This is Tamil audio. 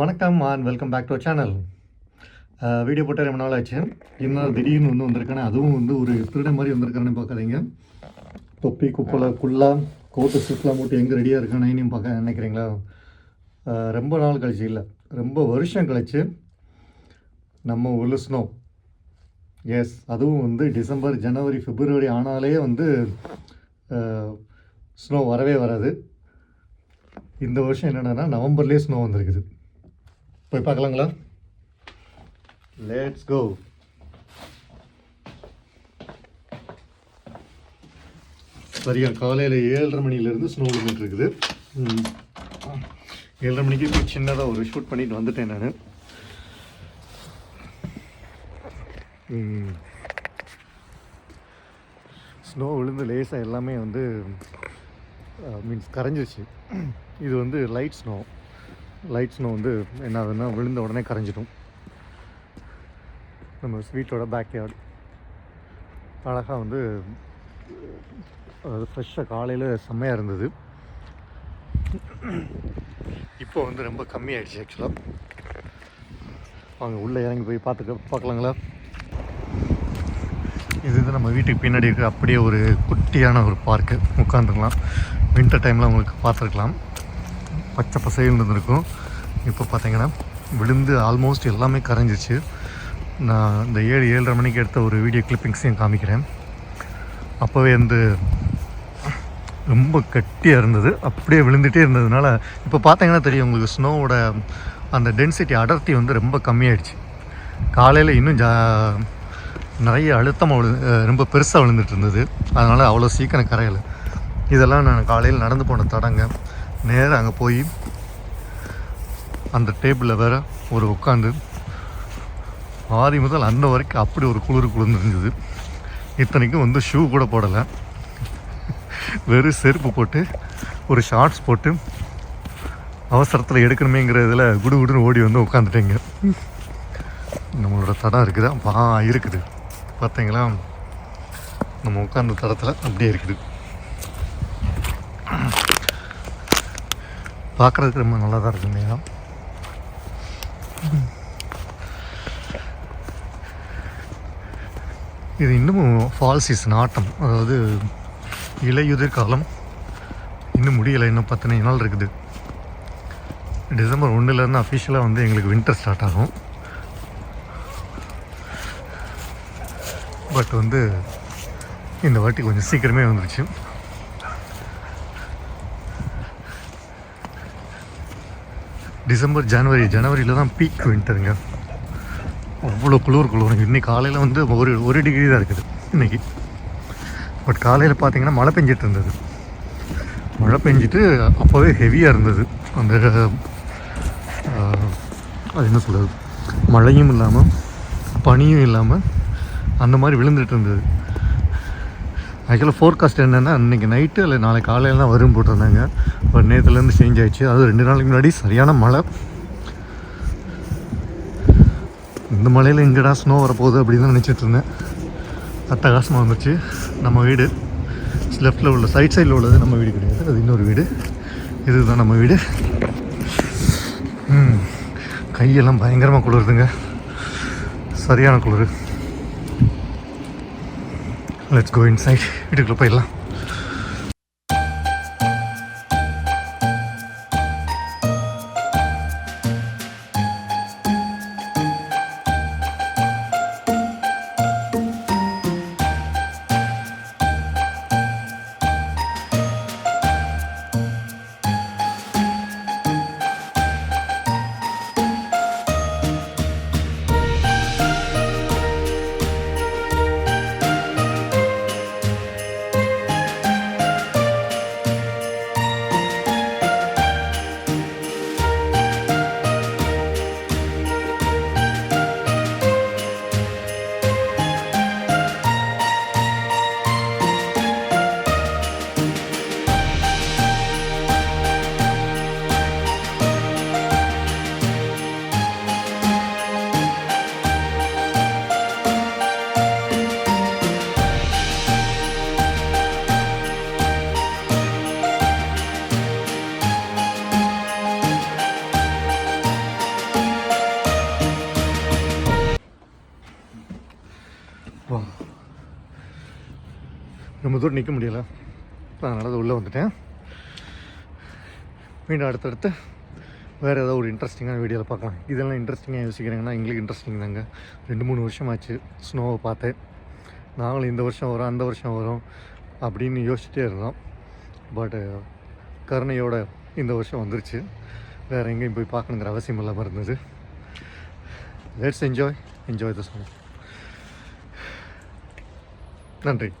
வணக்கம் and welcome back to channel video போட்டு ரொம்ப நாள் ஆச்சு என்ன திடீர்னு வந்து வந்திருக்கானே அதுவும் வந்து ஒரு திருட மாதிரி வந்திருக்கானே பார்க்காதீங்க. தொப்பி குப்பலை குள்ளா கோட்டு சுற்றுலா மூட்டு எங்கே ரெடியாக இருக்கானேன்னு பார்க்க நினைக்கிறீங்களா? ரொம்ப நாள் கழிச்சு இல்லை ரொம்ப வருஷம் கழிச்சு நம்ம ஊரில் ஸ்னோ எஸ் அதுவும் வந்து டிசம்பர் ஜனவரி பிப்ரவரி ஆனாலே வந்து ஸ்னோ வரவே வராது. இந்த வருஷம் என்னென்னா நவம்பர்லேயே ஸ்னோ வந்திருக்குது. போய் பார்க்கலாங்களா? லெட்ஸ் கோ சரியா காலையில் ஏழரை மணிலேருந்து ஸ்னோ விழுந்துட்டு இருக்குது. ஏழரை மணிக்கு போய் சின்னதாக ஒரு ஷூட் பண்ணிட்டு வந்துட்டேன் நான். ஸ்னோ விழுந்து லேசாக எல்லாமே வந்து மீன்ஸ் கரைஞ்சிருச்சு. இது வந்து லைட் ஸ்னோ லைட் ஸ்னோ வந்து என்ன ஆகுதுன்னா விழுந்த உடனே கரைஞ்சிடும். நம்ம ஸ்வீட்டோட பேக்யார்டு அழகாக வந்து அது ஃப்ரெஷ்ஷாக காலையில் செம்மையாக இருந்தது. இப்போ வந்து ரொம்ப கம்மியாயிடுச்சு ஆக்சுவலாக வாங்க உள்ளே இறங்கி போய் பார்த்துக்க பார்க்கலாங்களா? இது வந்து நம்ம வீட்டுக்கு பின்னாடி இருக்க அப்படியே ஒரு குட்டியான ஒரு பார்க்கு உட்காந்துக்கலாம் வின்டர் டைமில் உங்களுக்கு பார்த்துருக்கலாம். பச்சை பசைன்னு இருந்திருக்கும். இப்போ பார்த்தீங்கன்னா விழுந்து ஆல்மோஸ்ட் எல்லாமே கரைஞ்சிச்சு நான் இந்த ஏழு ஏழரை மணிக்கு எடுத்த ஒரு வீடியோ கிளிப்பிங்ஸையும் காமிக்கிறேன். அப்போவே வந்து ரொம்ப கட்டியாக இருந்தது. அப்படியே விழுந்துகிட்டே இருந்ததுனால இப்போ பார்த்தீங்கன்னா தெரியும் உங்களுக்கு ஸ்னோவோட அந்த டென்சிட்டி அடர்த்தி வந்து ரொம்ப கம்மியாயிடுச்சு. காலையில் இன்னும் ஜா நிறைய அழுத்தமாக விழு ரொம்ப பெருசாக விழுந்துட்டு இருந்தது. அதனால் அவ்வளோ சீக்கிரம் கரையலை. இதெல்லாம் நான் காலையில் நடந்து போன தடங்க. நேராக அங்கே போய் அந்த டேபிளில் வேற ஒரு உட்காந்து ஆதி முதல் அன்ன வரைக்கும் அப்படி ஒரு குளிர் குளிர்ந்துருந்தது. இத்தனைக்கும் வந்து ஷூ கூட போடலை. வெறும் செருப்பு போட்டு ஒரு ஷார்ட்ஸ் போட்டு அவசரத்தில் எடுக்கணுமேங்கிற இதில் குடு குடுன்னு ஓடி வந்து உட்காந்துட்டேங்க நம்மளோட தடம் இருக்குதா பா இருக்குது. பார்த்தீங்களா நம்ம உட்கார்ந்த தடத்தில் அப்படியே இருக்குது. பார்க்குறதுக்கு ரொம்ப நல்லா தான் இருக்குங்க இடம். இது இன்னமும் ஃபால் சீசன் ஆட்டம். அதாவது இலையுதிர் காலம். இன்னும் முடியலை இன்னும் பத்தனை நாள் இருக்குது. டிசம்பர் ஒன்றுலேருந்து அஃபிஷியலாக வந்து எங்களுக்கு வின்டர் ஸ்டார்ட் ஆகும். பட் வந்து இந்த வாட்டி கொஞ்சம் சீக்கிரமே வந்துருச்சு. டிசம்பர் ஜனவரி ஜனவரியில் தான் பீக் வின்டருங்க அவ்வளோ குளிர் குளிரும் இன்னைக்கு காலையில் வந்து ஒரு ஒரு டிகிரி தான் இருக்குது இன்னைக்கு. பட் காலையில் பார்த்தீங்கன்னா மழை பெஞ்சிட்டு இருந்தது. மழை பெஞ்சிட்டு அப்போவே ஹெவியாக இருந்தது. அந்த அது என்ன சொல்கிறது மழையும் இல்லாமல் பனியும் இல்லாமல் அந்த மாதிரி விழுந்துட்டு இருந்தது. ஆக்சுவலாக ஃபோர்காஸ்ட் என்னென்னா இன்றைக்கி நைட்டு இல்லை நாளைக்கு காலையில் தான் வரும் போட்டிருந்தாங்க. பட் நேற்றுலேருந்து சேஞ்ச் ஆகிடுச்சு அது ரெண்டு நாளைக்கு முன்னாடி சரியான மழை. இந்த மலையில் எங்கடா ஸ்னோ வரப்போகுது அப்படின்னு தான் நினச்சிட்டு இருந்தேன். அட்டகாசமாக வந்துச்சு நம்ம வீடு. லெஃப்டில் உள்ள சைட் சைடில் உள்ளது நம்ம வீடு கிடையாது. அது இன்னொரு வீடு. இதுதான் நம்ம வீடு. கையெல்லாம் பயங்கரமாக குளிருதுங்க. சரியான குளிர். லெட்ஸ் கோ இன்சைட் வீட்டுக்குள்ளே போயிடலாம். ரொம்ப தூரம் நிற்க முடியல. அதனால் அது உள்ளே வந்துட்டேன். மீண்டும் அடுத்தடுத்து வேறு ஏதாவது ஒரு இன்ட்ரெஸ்டிங்கான வீடியோவில் பார்க்கலாம். இதெல்லாம் இன்ட்ரெஸ்டிங்காக யோசிக்கிறீங்கன்னா எங்களுக்கு இன்ட்ரெஸ்டிங் தாங்க. ரெண்டு மூணு வருஷம் ஆச்சு ஸ்னோவை பார்த்தேன். நாங்களும் இந்த வருஷம் வரும் அந்த வருஷம் வரும் அப்படின்னு யோசிச்சுட்டே இருந்தோம். பட்டு கருணையோட இந்த வருஷம் வந்துருச்சு. வேறு எங்கேயும் போய் பார்க்கணுங்கிற அவசியம் இல்லாமல் இருந்தது. Let's enjoy enjoy the song நன்றி.